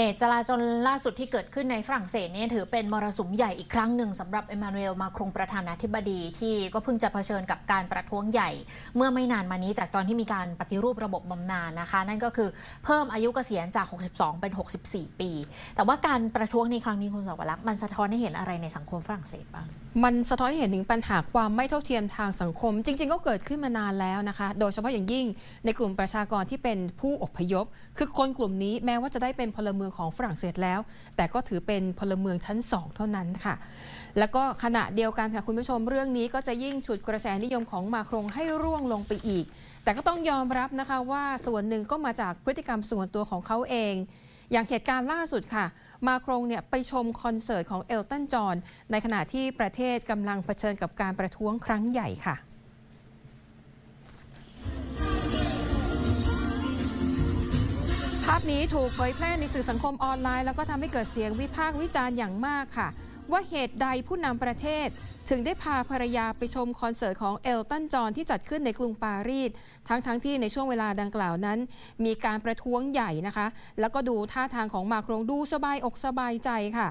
เหตุจลาจลล่าสุดที่เกิดขึ้นในฝรั่งเศสเนี่ยถือเป็นมรสุมใหญ่อีกครั้งหนึ่งสำหรับเอมมานูเอลมาครงประธานาธิบดีที่ก็เพิ่งจะเผชิญกับการประท้วงใหญ่ เมื่อไม่นานมานี้จากตอนที่มีการปฏิรูประบบบำนาญนะคะ นั่นก็คือเพิ่มอายุเกษียณจาก 62 เป็น 64 ปี แต่ว่าการประท้วงในครั้งนี้คุณสวรักษ์มันสะท้อนให้เห็นอะไรในสังคมฝรั่งเศสบ้างมันสะท้อนให้เห็นถึงปัญหาความไม่เท่าเทียมทางสังคม จริง ๆ ก็เกิดขึ้นมานานแล้วนะคะ โดยเฉพาะอย่างยิ่งในกลุ่มประชากรที่เป็นผู้อพยพ คือคนกลุ่มนี้แม้ว่าจะได้เป็นพลเมืองของฝรั่งเศสแล้ว แต่ก็ถือเป็นพลเมืองชั้น 2 เท่านั้นค่ะ แล้วก็ขณะเดียวกันค่ะคุณผู้ชมเรื่องนี้ก็จะยิ่งฉุดกระแสนิยมของมาครงให้ร่วงลงไปอีก แต่ก็ต้องยอมรับนะคะว่าส่วนหนึ่งก็มาจากพฤติกรรมส่วนตัวของเขาเอง อย่างเหตุการณ์ล่าสุดค่ะ มาครงเนี่ยไปชมคอนเสิร์ตของเอลตันจอห์นในขณะที่ประเทศกำลังเผชิญกับการประท้วงครั้งใหญ่ค่ะ พนี้ถูกเผยแพร่ในสื่อสังคมออนไลน์ แล้วก็ทำให้เกิดเสียงวิพากษ์วิจารณ์อย่างมากค่ะ ว่าเหตุใดผู้นำประเทศ ถึงได้พาภรรยาไปชมคอนเสิร์ตของเอลตันจอห์นที่จัดขึ้นในกรุงปารีสทั้งๆทที่ในช่วงเวลาดังกล่าวนั้น มีการประท้วงใหญ่นะคะ แล้วก็ดูท่าทางของมาครงดูสบายอกสบายใจค่ะ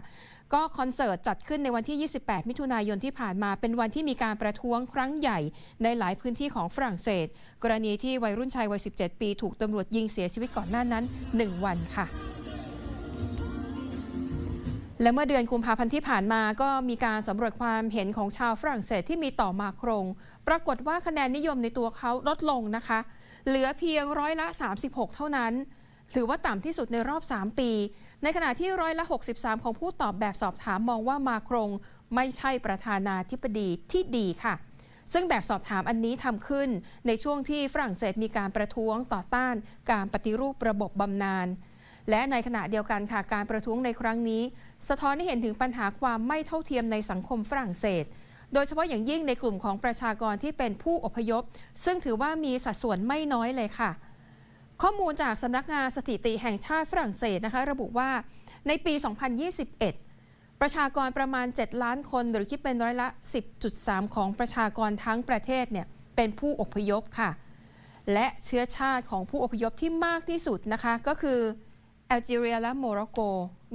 ก็คอนเสิร์ตจัดขึ้นในวันที่ 28 มิถุนายนที่ผ่านมาเป็นวันที่มีการประท้วงครั้งใหญ่ในหลายพื้นที่ของฝรั่งเศส กรณีที่วัยรุ่นชายวัย 17 ปีถูกตำรวจยิงเสียชีวิตก่อนหน้านั้น 1 วันค่ะและเมื่อเดือนกุมภาพันธ์ที่ผ่านมาก็มีการสำรวจความเห็นของชาวฝรั่งเศสที่มีต่อมาโครง ปรากฏว่าคะแนนนิยมในตัวเขาลดลงนะคะ เหลือเพียงร้อยละ 36 เท่านั้น ถือว่าต่ำที่สุดในรอบ 3 ปี ในขณะที่ร้อยละ 63 ของผู้ตอบแบบสอบถามมองว่ามาครงไม่ใช่ประธานาธิบดีที่ดีค่ะ ซึ่งแบบสอบถามอันนี้ทำขึ้นในช่วงที่ฝรั่งเศสมีการประท้วงต่อต้าน การปฏิรูประบบบำนาญและในขณะเดียวกันค่ะการประท้วงในครั้งนี้ สะท้อนให้เห็นถึงปัญหาความไม่เท่าเทียมในสังคมฝรั่งเศส โดยเฉพาะอย่างยิ่งในกลุ่มของประชากรที่เป็นผู้อพยพ ซึ่งถือว่ามีสัดส่วนไม่น้อยเลยค่ะ ข้อมูลจากสำนักงานสถิติแห่งชาติฝรั่งเศสนะคะระบุว่าในปี 2021 ประชากรประมาณ 7 ล้านคน หรือคิดเป็นร้อยละ 10.3 ของประชากรทั้งประเทศเนี่ยเป็นผู้อพยพค่ะ และเชื้อชาติของผู้อพยพที่มากที่สุดนะคะ ก็คือแอลจีเรียและโมร็อกโก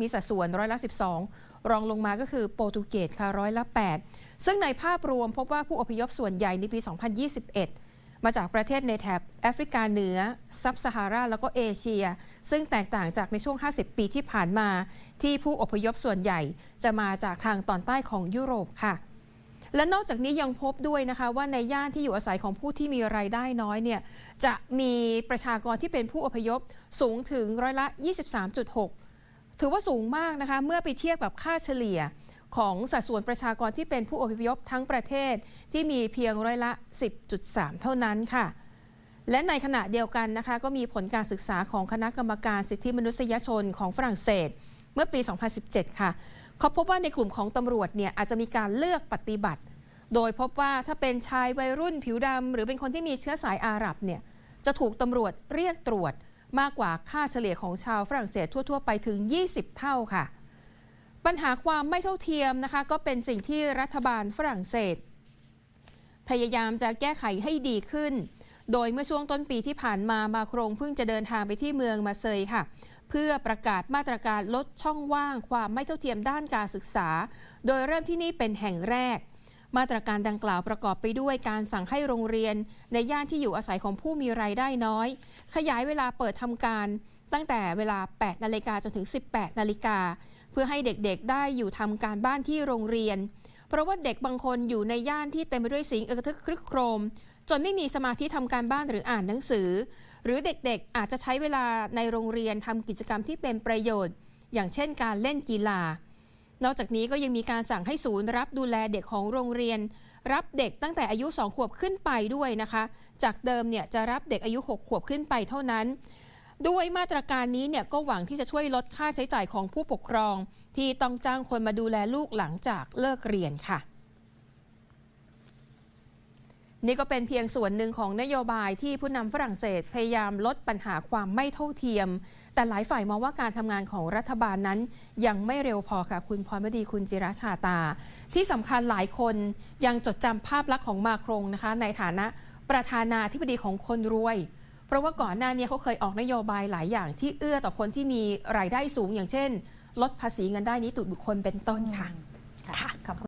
มีสัดส่วนร้อยละ 12 รองลงมาก็คือโปรตุเกสค่ะร้อยละ 8 ซึ่งในภาพรวมพบว่าผู้อพยพส่วนใหญ่ในปี 2021 มาจากประเทศในแถบแอฟริกาเหนือ ซับซาฮารา แล้วก็เอเชีย ซึ่งแตกต่างจากในช่วง 50 ปีที่ผ่านมา ที่ผู้อพยพส่วนใหญ่จะมาจากทางตอนใต้ของยุโรปค่ะ และนอกจากนี้ยังพบด้วยนะคะว่าในย่านที่อยู่อาศัยของผู้ที่มีไรายได้น้อยเนี่ยจะมีประชากรที่เป็นผู้อพยพสูงถึงร้อยละ 23.6 ถือว่าสูงมากนะคะเมื่อไปเทียบกับค่าเฉลี่ย ของสัดส่วนประชากรที่เป็นผู้อพยพทั้งประเทศที่มีเพียงร้อยละ 10.3 เท่านั้นค่ะ และในขณะเดียวกันนะคะ ก็มีผลการศึกษาของคณะกรรมการสิทธิมนุษยชนของฝรั่งเศส เมื่อปี 2017 ค่ะ เขาพบว่าในกลุ่มของตำรวจเนี่ยอาจจะมีการเลือกปฏิบัติ โดยพบว่าถ้าเป็นชายวัยรุ่นผิวดำหรือเป็นคนที่มีเชื้อสายอาหรับเนี่ยจะถูกตำรวจเรียกตรวจมากกว่าค่าเฉลี่ยของชาวฝรั่งเศสทั่ว ๆ ไปถึง 20 เท่าค่ะ ปัญหาความไม่เท่าเทียมนะคะ ก็เป็นสิ่งที่รัฐบาลฝรั่งเศส พยายามจะแก้ไขให้ดีขึ้น โดยเมื่อช่วงต้นปีที่ผ่านมามาโครงเพิ่งจะเดินทางไปที่เมืองมาเซยค่ะ เพื่อประกาศมาตรการลดช่องว่างความไม่เท่าเทียมด้านการศึกษา โดยเริ่มที่นี่เป็นแห่งแรก มาตรการดังกล่าวประกอบไปด้วยการสั่งให้โรงเรียน ในย่านที่อยู่อาศัยของผู้มีรายได้น้อย ขยายเวลาเปิดทำการ ตั้งแต่เวลา 8 นาฬิกาจนถึง 18 นาฬิกา เพื่อให้เด็กๆ ได้อยู่ทำการบ้านที่โรงเรียน เพราะว่าเด็กบางคนอยู่ในย่านที่เต็มไปด้วยสิ่งเอกทึกครึกโครม จนไม่มีสมาธิทำการบ้านหรืออ่านหนังสือ หรือเด็กๆ อาจจะใช้เวลาในโรงเรียนทำกิจกรรมที่เป็นประโยชน์ อย่างเช่นการเล่นกีฬา นอกจากนี้ก็ยังมีการสั่งให้ศูนย์รับดูแลเด็กของโรงเรียน รับเด็กตั้งแต่อายุ 2 ขวบขึ้นไปด้วยนะคะ จากเดิมเนี่ยจะรับเด็กอายุ 6 ขวบขึ้นไปเท่านั้น ด้วยมาตรการนี้เนี่ยก็หวังที่จะช่วยลดค่าใช้จ่ายของผู้ปกครอง ที่ต้องจ้างคนมาดูแลลูกหลังจากเลิกเรียนค่ะ นี่ก็เป็นเพียงส่วนหนึ่งของนโยบายที่ผู้นำฝรั่งเศสพยายามลดปัญหาความไม่เท่าเทียม แต่หลายฝ่ายมองว่าการทำงานของรัฐบาลนั้น ยังไม่เร็วพอค่ะ คุณพรมดีคุณจิราชาตา ที่สำคัญหลายคนยังจดจำภาพลักษณ์ของมาครงนะคะ ในฐานะประธานาธิบดีของคนรวย ราะว่าก่อนหน้านี้เขาเคยออกนโยบายหลายอย่างที่เอื้อต่อคนที่มีรายได้สูงอย่างเช่น ลดภาษีเงินได้นิติบุคคลเป็นต้นค่ะ ค่ะขอบคุณ